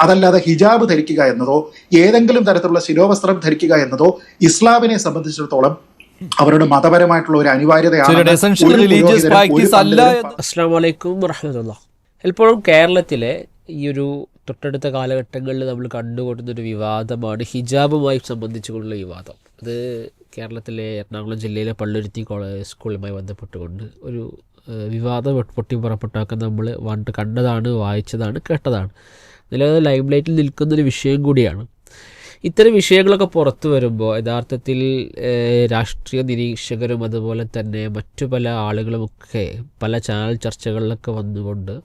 അതല്ലാതെ ഹിജാബ് ധരിക്കുക എന്നതോ ഏതെങ്കിലും തരത്തിലുള്ള ശിരോവസ്ത്രം ധരിക്കുക എന്നതോ ഇസ്ലാമിനെ സംബന്ധിച്ചിടത്തോളം അവരുടെ മതപരമായിട്ടുള്ള ഒരു അനിവാര്യതയാണ്. ഇപ്പോഴും എപ്പോഴും കേരളത്തിലെ ഈ ഒരു തൊട്ടടുത്ത കാലഘട്ടങ്ങളിൽ നമ്മൾ കണ്ടുകൊണ്ടുന്ന ഒരു വിവാദമാണ് ഹിജാബുമായി സംബന്ധിച്ചുകൊണ്ടുള്ള വിവാദം. അത് കേരളത്തിലെ എറണാകുളം ജില്ലയിലെ പള്ളുരുത്തി കോളേജ് സ്കൂളുമായി ബന്ധപ്പെട്ടുകൊണ്ട് ഒരു വിവാദം പൊട്ടി പുറപ്പെട്ടാക്കാൻ നമ്മൾ വണ്ട് കണ്ടതാണ് വായിച്ചതാണ് കേട്ടതാണ്. നിലവിൽ ലൈവ് ലൈറ്റിൽ നിൽക്കുന്നൊരു വിഷയം കൂടിയാണ്. ഇത്തരം വിഷയങ്ങളൊക്കെ പുറത്തു വരുമ്പോൾ യഥാർത്ഥത്തിൽ രാഷ്ട്രീയ നിരീക്ഷകരും അതുപോലെ തന്നെ മറ്റു പല ആളുകളുമൊക്കെ പല ചാനൽ ചർച്ചകളിലൊക്കെ വന്നുകൊണ്ട്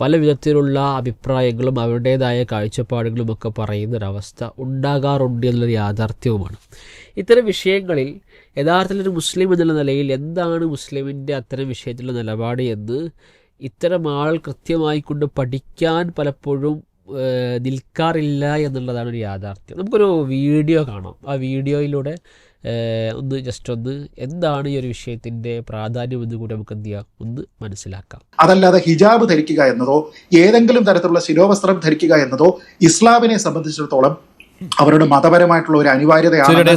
പല വിധത്തിലുള്ള അഭിപ്രായങ്ങളും അവരുടേതായ കാഴ്ചപ്പാടുകളുമൊക്കെ പറയുന്നൊരവസ്ഥ ഉണ്ടാകാറുണ്ട് എന്നുള്ളൊരു യാഥാർത്ഥ്യവുമാണ്. ഇത്തരം വിഷയങ്ങളിൽ യഥാർത്ഥത്തിൽ ഒരു മുസ്ലിം എന്നുള്ള നിലയിൽ എന്താണ് മുസ്ലിമിന്റെ അത്തരം വിഷയത്തിലുള്ള നിലപാട് എന്ന് ഇത്തരം ആൾ കൃത്യമായി കൊണ്ട് പഠിക്കാൻ പലപ്പോഴും നിൽക്കാറില്ല എന്നുള്ളതാണ് ഒരു യാഥാർത്ഥ്യം. നമുക്കൊരു വീഡിയോ കാണാം. ആ വീഡിയോയിലൂടെ ഒന്ന് ജസ്റ്റ് ഒന്ന് എന്താണ് ഈ ഒരു വിഷയത്തിന്റെ പ്രാധാന്യം എന്ന് കൂടി നമുക്ക് എന്ത് ചെയ്യാം? ഒന്ന് മനസ്സിലാക്കാം. അതല്ലാതെ ഹിജാബ് ധരിക്കുക എന്നതോ ഏതെങ്കിലും തരത്തിലുള്ള ശിരോവസ്ത്രം ധരിക്കുക എന്നതോ ഇസ്ലാമിനെ സംബന്ധിച്ചിടത്തോളം അവരുടെ മതപരമായിട്ടുള്ള ഒരു അനിവാര്യതയാണ്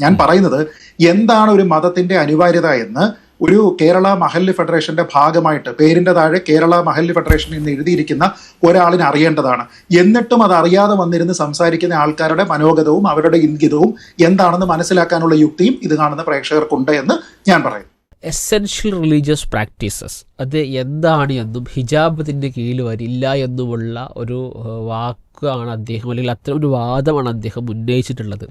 ഞാൻ പറയുന്നത് എന്താണ് ഒരു മതത്തിന്റെ അനിവാര്യത എന്ന് ഒരു കേരള മഹല്ല് ഫെഡറേഷന്റെ ഭാഗമായിട്ട് പേരിന്റെ താഴെ കേരള മഹല്ല് ഫെഡറേഷൻ എന്ന് എഴുതിയിരിക്കുന്ന ഒരാളിനെ അറിയേണ്ടതാണ്. എന്നിട്ടും അത് അറിയാതെ വന്നിരുന്ന് സംസാരിക്കുന്ന ആൾക്കാരുടെ മനോഗതവും അവരുടെ ഇംഗിതവും എന്താണെന്ന് മനസ്സിലാക്കാനുള്ള യുക്തിയും ഇത് കാണുന്ന പ്രേക്ഷകർക്കുണ്ട് എന്ന് ഞാൻ പറയുന്നു എസെൻഷ്യൽ റിലീജിയസ് പ്രാക്ടീസസ് അത് എന്താണ് എന്നും ഹിജാബ് അതിന്റെ കീഴിൽ വരില്ല എന്നുമുള്ള ഒരു വാക്കാണ് അദ്ദേഹം അല്ലെങ്കിൽ അത്തരം ഒരു വാദമാണ് അദ്ദേഹം ഉന്നയിച്ചിട്ടുള്ളത്.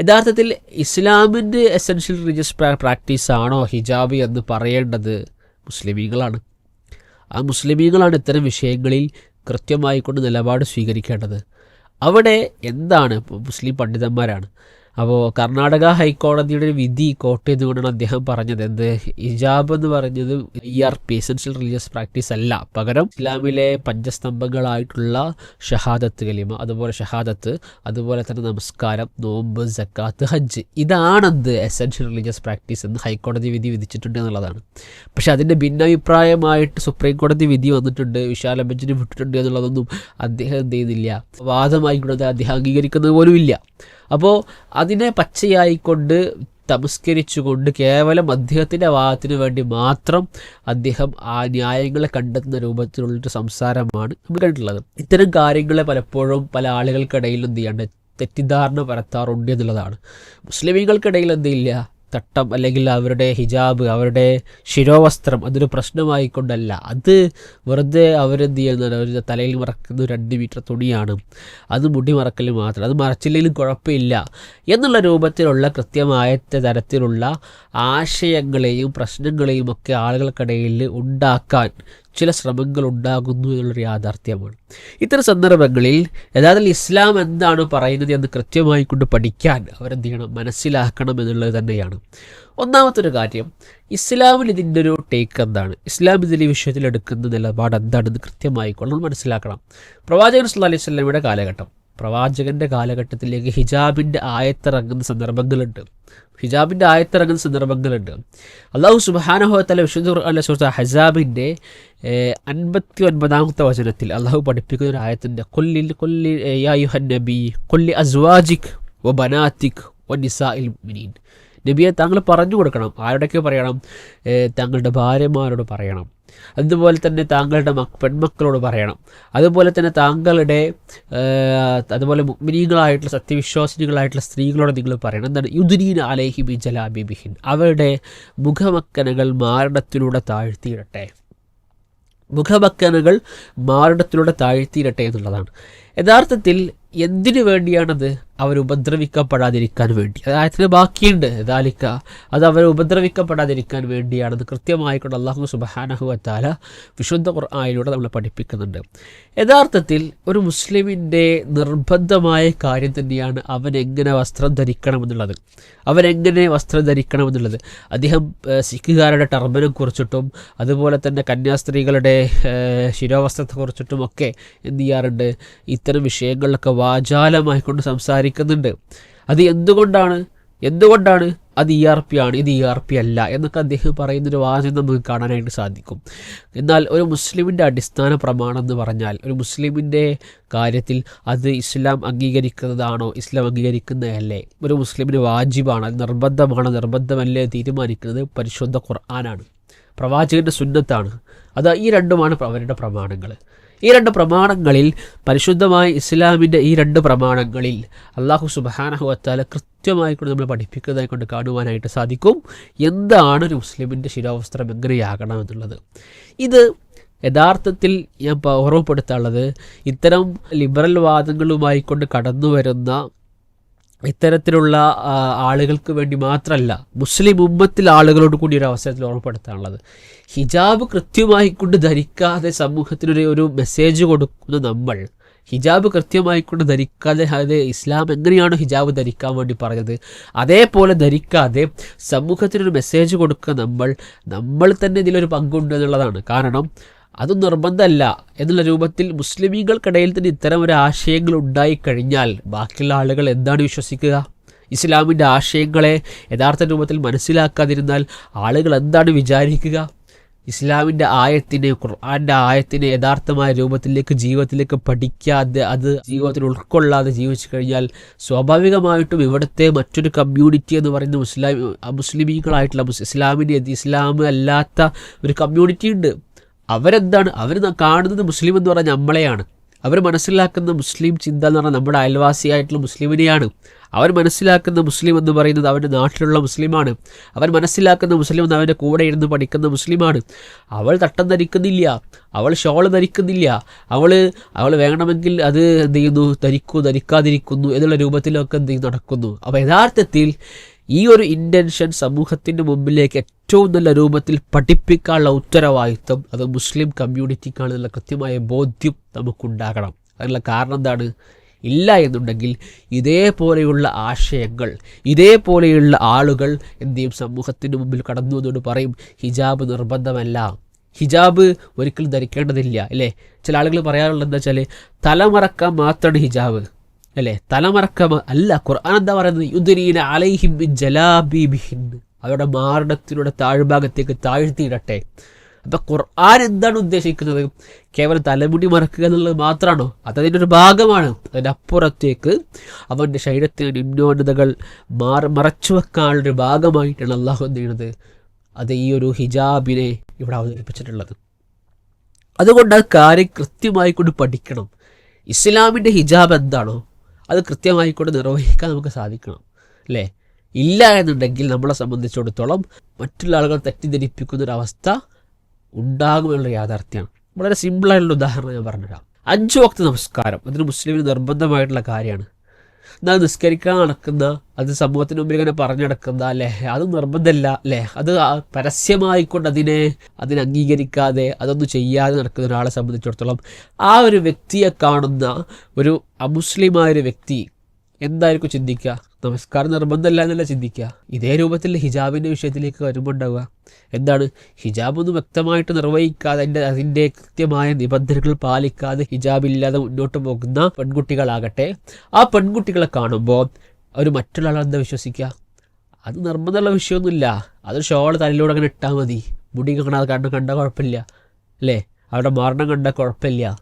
യഥാർത്ഥത്തിൽ ഇസ്ലാമിന്റെ എസെൻഷ്യൽ റിലീജിയസ് പ്രാക്ടീസ് ആണോ ഹിജാബ് എന്ന് പറയേണ്ടത് മുസ്ലിമീങ്ങളാണ്. ആ മുസ്ലിമീങ്ങളാണ് ഇത്തരം വിഷയങ്ങളിൽ കൃത്യമായിക്കൊണ്ട് നിലപാട് സ്വീകരിക്കേണ്ടത്. അവിടെ എന്താണ്? മുസ്ലിം പണ്ഡിതന്മാരാണ്. അപ്പോൾ കർണാടക ഹൈക്കോടതിയുടെ ഒരു വിധി കോട്ട് ചെയ്തുകൊണ്ടാണ് അദ്ദേഹം പറഞ്ഞത്. എന്ത്? ഹിജാബ് എന്ന് പറഞ്ഞത് E R P essential religious practice അല്ല. പകരം ഇസ്ലാമിലെ പഞ്ചസ്തംഭങ്ങളായിട്ടുള്ള ഷഹാദത്ത് കലിമ അതുപോലെ ഷഹാദത്ത് അതുപോലെ തന്നെ നമസ്കാരം നോമ്പ് ജക്കാത്ത് ഹജ്ജ് ഇതാണെന്ത് എസൻഷ്യൽ റിലീജിയസ് പ്രാക്ടീസ് എന്ന് ഹൈക്കോടതി വിധി വിധിച്ചിട്ടുണ്ട് എന്നുള്ളതാണ്. പക്ഷെ അതിന്റെ ഭിന്നാഭിപ്രായമായിട്ട് സുപ്രീം കോടതി വിധി വന്നിട്ടുണ്ട് വിശാല ബെഞ്ചിന് വിട്ടിട്ടുണ്ട് എന്നുള്ളതൊന്നും അദ്ദേഹം എന്ത് ചെയ്യുന്നില്ല. വാദമായിക്കൊണ്ട് അദ്ദേഹം അംഗീകരിക്കുന്നത് പോലും ഇല്ല അപ്പോൾ അതിനെ പച്ചയായിക്കൊണ്ട് തമസ്കരിച്ചുകൊണ്ട് കേവലം അദ്ദേഹത്തിന്റെ വാദത്തിന് വേണ്ടി മാത്രം അദ്ദേഹം ആ ന്യായങ്ങളെ കണ്ടെത്തുന്ന രൂപത്തിലുള്ളൊരു സംസാരമാണ് നമ്മൾ കണ്ടിട്ടുള്ളത്. ഇത്തരം കാര്യങ്ങളെ പലപ്പോഴും പല ആളുകൾക്കിടയിൽ എന്ത് ചെയ്യേണ്ട? തെറ്റിദ്ധാരണ പരത്താറുണ്ട് എന്നുള്ളതാണ്. മുസ്ലിമീങ്ങൾക്കിടയിൽ എന്തില്ല തട്ടം അല്ലെങ്കിൽ അവരുടെ ഹിജാബ് അവരുടെ ശിരോവസ്ത്രം അതൊരു പ്രശ്നമായിക്കൊണ്ടല്ല. അത് വെറുതെ അവരെന്ത് ചെയ്യുന്നത് അവർ തലയിൽ മറക്കുന്ന രണ്ട് മീറ്റർ തുണിയാണ്. അത് മുടി മറക്കൽ മാത്രം. അത് മറച്ചില്ലെങ്കിലും കുഴപ്പമില്ല. എന്നുള്ള രൂപത്തിലുള്ള കൃത്യമായ തരത്തിലുള്ള ആശയങ്ങളെയും പ്രശ്നങ്ങളെയും ഒക്കെ ആളുകൾക്കിടയിൽ ഉണ്ടാക്കാൻ ചില ശ്രമങ്ങൾ ഉണ്ടാകുന്നു എന്നുള്ളൊരു യാഥാർത്ഥ്യമാണ്. ഇത്തരം സന്ദർഭങ്ങളിൽ യഥാർത്ഥത്തിൽ ഇസ്ലാം എന്താണ് പറയുന്നത് എന്ന് കൃത്യമായി കൊണ്ട് പഠിക്കാൻ അവരെന്ത് ചെയ്യണം മനസ്സിലാക്കണം എന്നുള്ളത് തന്നെയാണ്. ഒന്നാമത്തൊരു കാര്യം ഇസ്ലാമിൽ ഇതിന്റെ ഒരു ടേക്ക് എന്താണ്? ഇസ്ലാം ഇതിൽ ഈ വിഷയത്തിൽ എടുക്കുന്ന നിലപാട് എന്താണെന്ന് കൃത്യമായി മനസ്സിലാക്കണം. പ്രവാചകൻ സുല്ലാ അലൈഹി സ്വലമിയുടെ കാലഘട്ടം. പ്രവാചകന്റെ കാലഘട്ടത്തിലേക്ക് ഹിജാബിന്റെ ആയത്തിറങ്ങുന്ന സന്ദർഭങ്ങളുണ്ട്. ഹിജാബിന്റെ ആയത്തിറങ്ങുന്ന സന്ദർഭങ്ങളുണ്ട്. അള്ളാഹു സുബാനഹോത്തല വിശുദ്ധ അല്ല സുഹൃത്ത് ഹസാബിന്റെ അൻപത്തി ഒൻപതാമത്തെ വചനത്തിൽ അള്ളാഹു പഠിപ്പിക്കുന്ന ഒരു ആയത്തിന്റെ കൊല്ലിൽ കൊല്ലി യാ യുഹൻ നബി കൊല്ലി അസ്വാജിക് വ ബനാത്തിക് വ നിസാഇൽ മുഅ്മിനീൻ. നബിയെ താങ്കൾ പറഞ്ഞു കൊടുക്കണം. ആരുടെയൊക്കെ പറയണം? തങ്ങളുടെ ഭാര്യമാരോട് പറയണം. അതുപോലെ തന്നെ താങ്കളുടെ മക് പെൺമക്കളോട് പറയണം. അതുപോലെ തന്നെ താങ്കളുടെ അതുപോലെ മുഗ്മിനീകളായിട്ടുള്ള സത്യവിശ്വാസിനികളായിട്ടുള്ള സ്ത്രീകളോട് നിങ്ങൾ പറയണം. എന്താണ്? യുദുനീൻ അലേഹി ബി ജലാബിബിഹിൻ. അവരുടെ മുഖമക്കനകൾ മാരണത്തിലൂടെ താഴ്ത്തിയിടട്ടെ. മുഖമക്കനകൾ മാരണത്തിലൂടെ താഴ്ത്തിയിടട്ടെ എന്നുള്ളതാണ്. യഥാർത്ഥത്തിൽ എന്തിനു വേണ്ടിയാണത്? അവർ ഉപദ്രവിക്കപ്പെടാതിരിക്കാൻ വേണ്ടി. അതായത് ബാക്കിയുണ്ട്. ദാലിക്ക. അത് അവർ ഉപദ്രവിക്കപ്പെടാതിരിക്കാൻ വേണ്ടിയാണ്. വേണ്ടിയാണെന്ന് കൃത്യമായിക്കൊണ്ട് അള്ളാഹു സുബഹാനഹുവത്താല വിശുദ്ധ ഖുർആാനിലൂടെ നമ്മളെ പഠിപ്പിക്കുന്നുണ്ട്. യഥാർത്ഥത്തിൽ ഒരു മുസ്ലിമിന്റെ നിർബന്ധമായ കാര്യം തന്നെയാണ് അവൻ എങ്ങനെ വസ്ത്രം ധരിക്കണമെന്നുള്ളത്. അവനെങ്ങനെ വസ്ത്രം ധരിക്കണമെന്നുള്ളത്. അദ്ദേഹം സിഖുകാരുടെ ടർബനെ കുറിച്ചിട്ടും അതുപോലെ തന്നെ കന്യാസ്ത്രീകളുടെ ശിരോവസ്ത്രത്തെക്കുറിച്ചിട്ടും ഒക്കെ എന്ത് ചെയ്യാറുണ്ട്. ഇത്തരം വിഷയങ്ങളിലൊക്കെ വാചാലമായി കൊണ്ട് സംസാരിക്കുന്നുണ്ട്. അത് എന്തുകൊണ്ടാണ്? എന്തുകൊണ്ടാണ്? അത് ഇ ആർ പി ആണ്. ഇത് ഇ ആർ പി അല്ല എന്നൊക്കെ അദ്ദേഹം പറയുന്നൊരു വാചകം നമുക്ക് കാണാനായിട്ട് സാധിക്കും. എന്നാൽ ഒരു മുസ്ലിമിന്റെ അടിസ്ഥാന പ്രമാണം എന്ന് പറഞ്ഞാൽ ഒരു മുസ്ലിമിന്റെ കാര്യത്തിൽ അത് ഇസ്ലാം അംഗീകരിക്കുന്നതാണോ ഇസ്ലാം അംഗീകരിക്കുന്നതല്ലേ? ഒരു മുസ്ലിമിന് വാജിബാണ് അത് നിർബന്ധമാണോ നിർബന്ധമല്ലേ തീരുമാനിക്കുന്നത് പരിശുദ്ധ ഖുർആനാണ്. പ്രവാചകന്റെ സുന്നത്താണ്. അത് ഈ രണ്ടുമാണ് അവരുടെ പ്രമാണങ്ങൾ ഈ രണ്ട് പ്രമാണങ്ങളിൽ പരിശുദ്ധമായ ഇസ്ലാമിന്റെ ഈ രണ്ട് പ്രമാണങ്ങളിൽ അള്ളാഹു സുബാനഹുവത്താല കൃത്യമായിക്കൊണ്ട് നമ്മൾ പഠിപ്പിക്കുന്നതായി കൊണ്ട് കാണുവാനായിട്ട് സാധിക്കും. എന്താണ് ഒരു മുസ്ലിമിന്റെ ശിരോവസ്ത്രം എങ്ങനെയാകണം എന്നുള്ളത്? ഇത് യഥാർത്ഥത്തിൽ ഞാൻ ഓർമ്മപ്പെടുത്താനുള്ളത് ഇത്തരം ലിബറൽ വാദങ്ങളുമായി കൊണ്ട് കടന്നു വരുന്ന ഇത്തരത്തിലുള്ള ആളുകൾക്ക് വേണ്ടി മാത്രമല്ല മുസ്ലിം ഉമ്മത്തിൽ ആളുകളോട് കൂടി ഒരു അവസരത്തിൽ ഓർമ്മപ്പെടുത്താനുള്ളത്. ഹിജാബ് കൃത്യമായി കൊണ്ട് ധരിക്കാതെ സമൂഹത്തിനൊരു ഒരു മെസ്സേജ് കൊടുക്കുന്ന നമ്മൾ ഹിജാബ് കൃത്യമായി കൊണ്ട് ധരിക്കാതെ അത് ഇസ്ലാം എങ്ങനെയാണ് ഹിജാബ് ധരിക്കാൻ വേണ്ടി പറഞ്ഞത് അതേപോലെ ധരിക്കാതെ സമൂഹത്തിനൊരു മെസ്സേജ് കൊടുക്കുക നമ്മൾ നമ്മൾ തന്നെ ഇതിലൊരു പങ്കുണ്ട് എന്നുള്ളതാണ്. കാരണം അത് നിർബന്ധമല്ല എന്നുള്ള രൂപത്തിൽ മുസ്ലിമീങ്ങൾക്കിടയിൽ തന്നെ ഇത്തരം ഒരു ആശയങ്ങൾ ഉണ്ടായിക്കഴിഞ്ഞാൽ ബാക്കിയുള്ള ആളുകൾ എന്താണ് വിശ്വസിക്കുക? ഇസ്ലാമിന്റെ ആശയങ്ങളെ യഥാർത്ഥ രൂപത്തിൽ മനസ്സിലാക്കാതിരുന്നാൽ ആളുകൾ എന്താണ് വിചാരിക്കുക? ഇസ്ലാമിന്റെ ആയത്തിനെ ഖുർആാന്റെ ആയത്തിനെ യഥാർത്ഥമായ രൂപത്തിലേക്ക് ജീവിതത്തിലേക്ക് പഠിക്കാതെ അത് ജീവിതത്തിൽ ഉൾക്കൊള്ളാതെ ജീവിച്ചു കഴിഞ്ഞാൽ സ്വാഭാവികമായിട്ടും ഇവിടുത്തെ മറ്റൊരു കമ്മ്യൂണിറ്റി എന്ന് പറയുന്ന മുസ്ലിം മുസ്ലിമീങ്ങളായിട്ടുള്ള മുസ് ഇസ്ലാമിന്റെ ഇസ്ലാം അല്ലാത്ത ഒരു കമ്മ്യൂണിറ്റി ഉണ്ട്. അവരെന്താണ്? അവർ കാണുന്നത് മുസ്ലിം എന്ന് പറഞ്ഞാൽ നമ്മളെയാണ്. അവർ മനസ്സിലാക്കുന്ന മുസ്ലിം ചിന്ത എന്ന് പറഞ്ഞാൽ നമ്മുടെ അയൽവാസിയായിട്ടുള്ള മുസ്ലിമിനെയാണ്. അവർ മനസ്സിലാക്കുന്ന മുസ്ലിം എന്ന് പറയുന്നത് അവന്റെ നാട്ടിലുള്ള മുസ്ലിമാണ്. അവൻ മനസ്സിലാക്കുന്ന മുസ്ലിം എന്ന് അവന്റെ കൂടെ ഇരുന്ന് പഠിക്കുന്ന മുസ്ലിമാണ്. അവൾ തട്ടം ധരിക്കുന്നില്ല. അവൾ ഷോൾ ധരിക്കുന്നില്ല. അവൾ അവൾ വേണമെങ്കിൽ അത് എന്ത് ചെയ്യുന്നു? ധരിക്കൂ ധരിക്കാതിരിക്കുന്നു എന്നുള്ള രൂപത്തിലൊക്കെ എന്ത് നടക്കുന്നു. അപ്പോൾ യഥാർത്ഥത്തിൽ ഈ ഒരു ഇന്റൻഷൻ സമൂഹത്തിന്റെ മുമ്പിലേക്ക് ഏറ്റവും നല്ല രൂപത്തിൽ പഠിപ്പിക്കാനുള്ള ഉത്തരവാദിത്വം അത് മുസ്ലിം കമ്മ്യൂണിറ്റിക്കാണെന്നുള്ള കൃത്യമായ ബോധ്യം നമുക്കുണ്ടാകണം. അതിനുള്ള കാരണം എന്താണ്? ഇല്ല എന്നുണ്ടെങ്കിൽ ഇതേപോലെയുള്ള ആശയങ്ങൾ ഇതേപോലെയുള്ള ആളുകൾ എന്ത് ചെയ്യും? സമൂഹത്തിന് മുമ്പിൽ കടന്നു എന്നോട് പറയും ഹിജാബ് നിർബന്ധമല്ല. ഹിജാബ് ഒരിക്കലും ധരിക്കേണ്ടതില്ല. അല്ലേ? ചില ആളുകൾ പറയാറുള്ളത് എന്താ വെച്ചാൽ തലമറക്കാൻ മാത്രമാണ് ഹിജാബ്. അല്ലേ? തലമറക്കം അല്ല ഖുർആൻ എന്താ പറയുന്നത്? യുദ്ധരീന അലൈഹിം ജലാബി ജലാബീബിഹിൻ. അവരുടെ മാരണത്തിലൂടെ താഴ്ഭാഗത്തേക്ക് താഴ്ത്തിയിടട്ടെ. അപ്പം ഖുർആൻ എന്താണ് ഉദ്ദേശിക്കുന്നത്? കേവലം തലമുടി മറക്കുക എന്നുള്ളത് മാത്രമാണോ? അതതിന്റെ ഒരു ഭാഗമാണ്. അതിന്റെ അപ്പുറത്തേക്ക് അവന്റെ ശരീരത്തിൽ നിമ്നോന്നതകൾ മാറ മറച്ചു വെക്കാനുള്ളൊരു ഭാഗമായിട്ടാണ് അള്ളാഹു എന്ത് ചെയ്യുന്നത്? അത് ഈ ഒരു ഹിജാബിനെ ഇവിടെ അവതരിപ്പിച്ചിട്ടുള്ളത്. അതുകൊണ്ട് ആ കാര്യം കൃത്യമായി കൊണ്ട് പഠിക്കണം. ഇസ്ലാമിന്റെ ഹിജാബ് എന്താണോ അത് കൃത്യമായി കൊണ്ട് നിർവഹിക്കാൻ നമുക്ക് സാധിക്കണം. അല്ലേ? ഇല്ല എന്നുണ്ടെങ്കിൽ നമ്മളെ സംബന്ധിച്ചിടത്തോളം മറ്റുള്ള ആളുകൾ തെറ്റിദ്ധരിപ്പിക്കുന്ന ഒരു അവസ്ഥ ഉണ്ടാകുമെന്നുള്ള യാഥാർത്ഥ്യമാണ്. വളരെ സിമ്പിളായിട്ടുള്ള ഉദാഹരണം ഞാൻ പറഞ്ഞുതരാം. അഞ്ച് വക്ത നമസ്കാരം. അതിന് മുസ്ലിമിന് നിർബന്ധമായിട്ടുള്ള കാര്യമാണ്. എന്നാൽ നിസ്കരിക്കാൻ നടക്കുന്ന അത് സമൂഹത്തിന് മുമ്പിൽ ഇങ്ങനെ പറഞ്ഞു നടക്കുന്ന അല്ലേ? അത് നിർബന്ധമല്ല അല്ലേ? അത് പരസ്യമായിക്കൊണ്ട് അതിനെ അതിനെ അംഗീകരിക്കാതെ അതൊന്നും ചെയ്യാതെ നടക്കുന്ന ഒരാളെ സംബന്ധിച്ചിടത്തോളം ആ ഒരു വ്യക്തിയെ കാണുന്ന ഒരു അമുസ്ലിമായ ഒരു വ്യക്തി എന്തായിരിക്കും ചിന്തിക്കുക? നമസ്കാരം നിർബന്ധമല്ല എന്നല്ല ചിന്തിക്കുക. ഇതേ രൂപത്തിൽ ഹിജാബിന്റെ വിഷയത്തിലേക്ക് വരുമ്പോൾ ഉണ്ടാവുക എന്താണ്? ഹിജാബ് ഒന്നും വ്യക്തമായിട്ട് നിർവഹിക്കാതെ അതിന്റെ അതിന്റെ കൃത്യമായ നിബന്ധനകൾ പാലിക്കാതെ ഹിജാബില്ലാതെ മുന്നോട്ട് പോകുന്ന പെൺകുട്ടികളാകട്ടെ ആ പെൺകുട്ടികളെ കാണുമ്പോൾ അവർ മറ്റുള്ള ആളെ എന്താ വിശ്വസിക്കുക? അത് നിർബന്ധമുള്ള വിഷയമൊന്നുമില്ല. അത് ഷോൾ തലയിലൂടെ അങ്ങനെ ഇട്ടാൽ മതി. മുടി കാണാതെ കണ്ട് കണ്ടാൽ കുഴപ്പമില്ല. അല്ലേ? അവരുടെ മരണം കണ്ട കുഴപ്പമില്ല.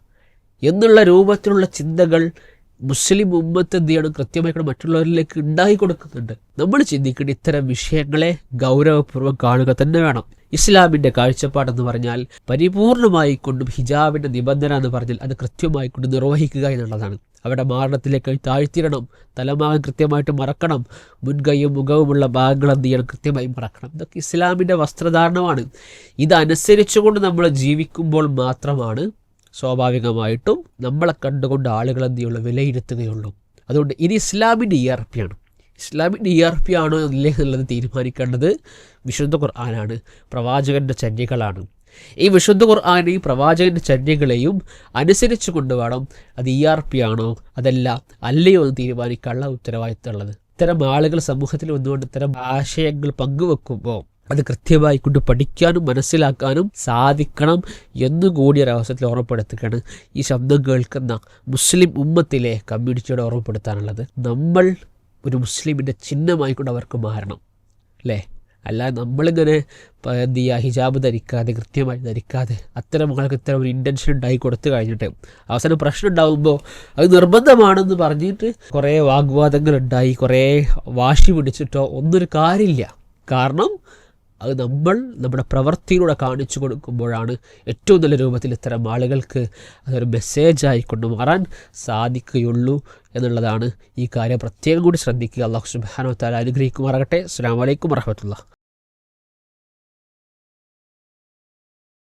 എന്നുള്ള രൂപത്തിലുള്ള ചിന്തകൾ മുസ്ലിം ഉമ്മത്ത് എന്ത് ചെയ്യണം? കൃത്യമായിട്ട് മറ്റുള്ളവരിലേക്ക് ഉണ്ടാക്കി കൊടുക്കുന്നുണ്ട്. നമ്മൾ ചിന്തിക്കേണ്ട ഇത്തരം വിഷയങ്ങളെ ഗൗരവപൂർവം കാണുക തന്നെ വേണം. ഇസ്ലാമിന്റെ കാഴ്ചപ്പാടെന്ന് പറഞ്ഞാൽ പരിപൂർണമായി കൊണ്ടും ഹിജാബിന്റെ നിബന്ധന എന്ന് പറഞ്ഞാൽ അത് കൃത്യമായി കൊണ്ട് നിർവഹിക്കുക എന്നുള്ളതാണ്. അവിടെ മാരണത്തിലേക്ക് താഴ്ത്തിയിടണം. തലമാകം കൃത്യമായിട്ട് മറക്കണം. മുൻകൈയും മുഖവുമുള്ള ഭാഗങ്ങൾ എന്ത് ചെയ്യണം? കൃത്യമായി മറക്കണം. ഇതൊക്കെ ഇസ്ലാമിന്റെ വസ്ത്രധാരണമാണ്. ഇതനുസരിച്ചുകൊണ്ട് നമ്മൾ ജീവിക്കുമ്പോൾ മാത്രമാണ് സ്വാഭാവികമായിട്ടും നമ്മളെ കണ്ടുകൊണ്ട് ആളുകൾ എന്ത് ചെയ്യുള്ളൂ? വിലയിരുത്തുകയുള്ളൂ. അതുകൊണ്ട് ഇനി ഇസ്ലാമിന്റെ ഇ ആർ പി ആണ്. ഇസ്ലാമിന്റെ ഇ ആർ പി ആണോ അല്ലേ എന്നുള്ളത് തീരുമാനിക്കേണ്ടത് വിശുദ്ധ ഖുർആനാണ്. പ്രവാചകന്റെ ചര്യകളാണ്. ഈ വിശുദ്ധ ഖുർആാനെയും പ്രവാചകന്റെ ചര്യകളെയും അനുസരിച്ച് കൊണ്ടുവേണം അത് ഇ ആർ പി ആണോ അതല്ല അല്ലയോ എന്ന് തീരുമാനിക്കാനുള്ള ഉത്തരവാദിത്തമുള്ളത്. ഇത്തരം ആളുകൾ സമൂഹത്തിൽ വന്നുകൊണ്ട് ഇത്തരം ആശയങ്ങൾ പങ്കുവെക്കുമ്പോൾ അത് കൃത്യമായി കൊണ്ട് പഠിക്കാനും മനസ്സിലാക്കാനും സാധിക്കണം എന്നുകൂടി ഒരു അവസരത്തിൽ ഓർമ്മപ്പെടുത്തുകയാണ് ഈ ശബ്ദം കേൾക്കുന്ന മുസ്ലിം ഉമ്മത്തിലെ കമ്മ്യൂണിറ്റിയോട് ഓർമ്മപ്പെടുത്താനുള്ളത്. നമ്മൾ ഒരു മുസ്ലിമിന്റെ ചിഹ്നമായിക്കൊണ്ട് അവർക്ക് മാറണം അല്ലേ? അല്ല നമ്മളിങ്ങനെ എന്ത് ചെയ്യുക ഹിജാബ് ധരിക്കാതെ കൃത്യമായി ധരിക്കാതെ അത്തരം ആൾക്ക് ഇത്തരം ഒരു ഇന്റൻഷൻ ഉണ്ടായി കൊടുത്തു കഴിഞ്ഞിട്ട് അവസാനം പ്രശ്നം ഉണ്ടാകുമ്പോൾ അത് നിർബന്ധമാണെന്ന് പറഞ്ഞിട്ട് കുറേ വാഗ്വാദങ്ങൾ ഉണ്ടായി കുറേ വാശി പിടിച്ചിട്ടോ ഒന്നൊരു കാര്യമില്ല. കാരണം അത് നമ്മൾ നമ്മുടെ പ്രവൃത്തിയിലൂടെ കാണിച്ചു കൊടുക്കുമ്പോഴാണ് ഏറ്റവും നല്ല രൂപത്തിൽ ഇത്തരം ആളുകൾക്ക് അതൊരു മെസ്സേജായി കൊണ്ടുമാറാൻ സാധിക്കുകയുള്ളൂ എന്നുള്ളതാണ് ഈ കാര്യം പ്രത്യേകം കൂടി ശ്രദ്ധിക്കുക. അള്ളാഹു സുബാനോ താല അനുഗ്രഹിക്കുമാറാകട്ടെ. അസ്സാം വലൈക്കും വറഹമത്തുള്ള